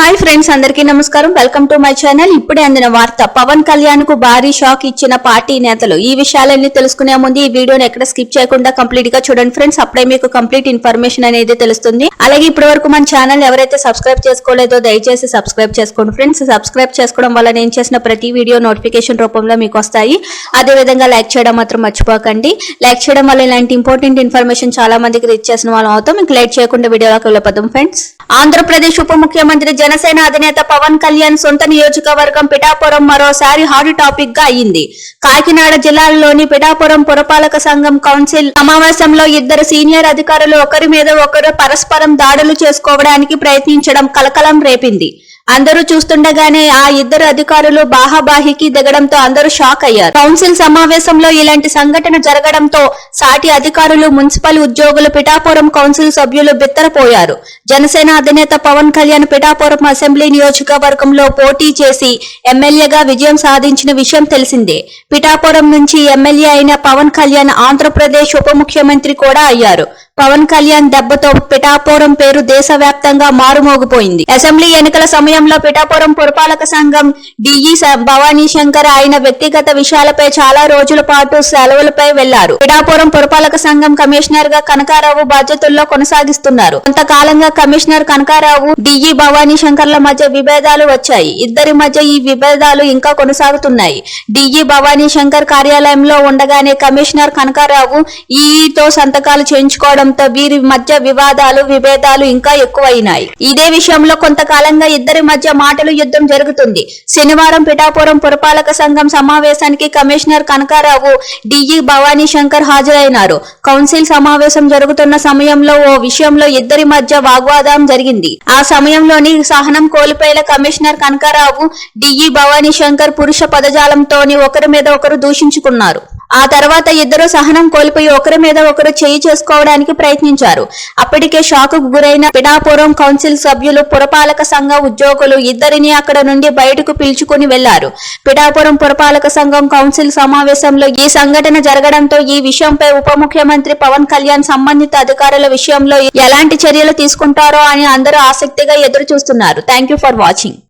Hi friends అందరికీ నమస్కారం. Welcome to my channel. ఇప్పుడే అందిన వార్త పవన్ కళ్యాణ్కు భారీ షాక్ ఇచ్చిన పార్టీ నేతలు. ఈ విషయాలన్నీ తెలుసుకునే ముందు ఈ వీడియోని ఎక్కడ స్కిప్ చేయకుండా కంప్లీట్గా చూడండి ఫ్రెండ్స్. అప్పుడే మీకు కంప్లీట్ ఇన్ఫర్మేషన్ అనేది తెలుస్తుంది. అలాగే ఇప్పటి వరకు మన ఛానల్ ఎవరైతే సబ్స్క్రైబ్ చేసుకోలేదో దయచేసి సబ్స్క్రైబ్ చేసుకోండి ఫ్రెండ్స్. సబ్స్క్రైబ్ చేసుకోవడం వల్ల నేను చేసిన ప్రతి వీడియో నోటిఫికేషన్ రూపంలో మీకు వస్తాయి. అదే విధంగా లైక్ చేయడం మాత్రం మర్చిపోకండి. లైక్ చేయడం వల్ల ఇలాంటి ఇంపార్టెంట్ ఇన్ఫర్మేషన్ చాలా మందికి రీచ్ చేసిన వాళ్ళం అవుతాం. మీకు లైక్ చేయకుండా వీడియోలోకి వెళ్ళిపోతాం ఫ్రెండ్స్. ఆంధ్రప్రదేశ్ ఉప ముఖ్యమంత్రి జనసేన అధినేత పవన్ కళ్యాణ్ సొంత నియోజకవర్గం పిఠాపురం మరోసారి హాట్ టాపిక్గా అయ్యింది కాకినాడ జిల్లాలోని పిఠాపురం పురపాలక సంఘం కౌన్సిల్ సమావేశంలో ఇద్దరు సీనియర్ అధికారులు ఒకరి మీద ఒకరు పరస్పరం దాడులు చేసుకోవడానికి ప్రయత్నించడం కలకలం రేపింది. అందరూ చూస్తుండగానే ఆ ఇద్దరు అధికారులు బాహాబాహికి దిగడంతో అందరూ షాక్ అయ్యారు. కౌన్సిల్ సమావేశంలో ఇలాంటి సంఘటన జరగడంతో సాటి అధికారులు మున్సిపల్ ఉద్యోగులు పిఠాపురం కౌన్సిల్ సభ్యులు బిత్తరపోయారు. జనసేన అధినేత పవన్ కళ్యాణ్ పిఠాపురం అసెంబ్లీ నియోజకవర్గంలో పోటీ చేసి ఎమ్మెల్యేగా విజయం సాధించిన విషయం తెలిసిందే. పిఠాపురం నుంచి ఎమ్మెల్యే అయిన పవన్ కళ్యాణ్ ఆంధ్రప్రదేశ్ ఉప ముఖ్యమంత్రి కూడా అయ్యారు. పవన్ కళ్యాణ్ దెబ్బతో పిఠాపురం పేరు దేశవ్యాప్తంగా మారుమోగిపోయింది. అసెంబ్లీ ఎన్నికల సమయంలో పిఠాపురం పురపాలక సంఘం డిఈ భవానీ శంకర్ ఆయన వ్యక్తిగత విషయాలపై చాలా రోజుల పాటు సెలవులపై వెళ్ళారు. పిఠాపురం పురపాలక సంఘం కమిషనర్గా కనకారావు బాధ్యతల్లో కొనసాగిస్తున్నారు. కొంతకాలంగా కమిషనర్ కనకారావు డిఈ భవానీ శంకర్ల మధ్య విభేదాలు వచ్చాయి. ఇద్దరి మధ్య ఈ విభేదాలు ఇంకా కొనసాగుతున్నాయి. డిఈ భవానీ శంకర్ కార్యాలయంలో ఉండగానే కమిషనర్ కనకారావు ఈతో సంతకాలు చేయించుకోవడం చేయించుకోవడంతో వీరి మధ్య వివాదాలు విభేదాలు ఇంకా ఎక్కువైనాయి. ఇదే విషయంలో కొంతకాలంగా ఇద్దరి మధ్య మాటలు యుద్ధం జరుగుతుంది. శనివారం పిఠాపురం పురపాలక సంఘం సమావేశానికి కమిషనర్ కనకారావు డిఈ భవానీ శంకర్ హాజరైనారు. కౌన్సిల్ సమావేశం జరుగుతున్న సమయంలో ఓ విషయంలో ఇద్దరి మధ్య వాగ్వాదం జరిగింది. ఆ సమయంలోని సహనం కోల్పోయిన కమిషనర్ కనకారావు డిఈ భవానీ శంకర్ పురుష పదజాలంతోని ఒకరి మీద ఒకరు దూషించుకున్నారు. ఆ తర్వాత ఇద్దరు సహనం కోల్పోయి ఒకరి మీద ఒకరు చేయి చేసుకోవడానికి ప్రయత్నించారు. అప్పటికే షాక్ గురైన పిఠాపురం కౌన్సిల్ సభ్యులు పురపాలక సంఘ ఉద్యోగులు ఇద్దరిని అక్కడ నుండి బయటకు పిలుచుకుని వెళ్ళారు. పిఠాపురం పురపాలక సంఘం కౌన్సిల్ సమావేశంలో ఈ సంఘటన జరగడంతో ఈ విషయంపై ఉప ముఖ్యమంత్రి పవన్ కళ్యాణ్ సంబంధిత అధికారుల విషయంలో ఎలాంటి చర్యలు తీసుకుంటారో అని అందరూ ఆసక్తిగా ఎదురు చూస్తున్నారు థ్యాంక్ యూ ఫర్ వాచింగ్.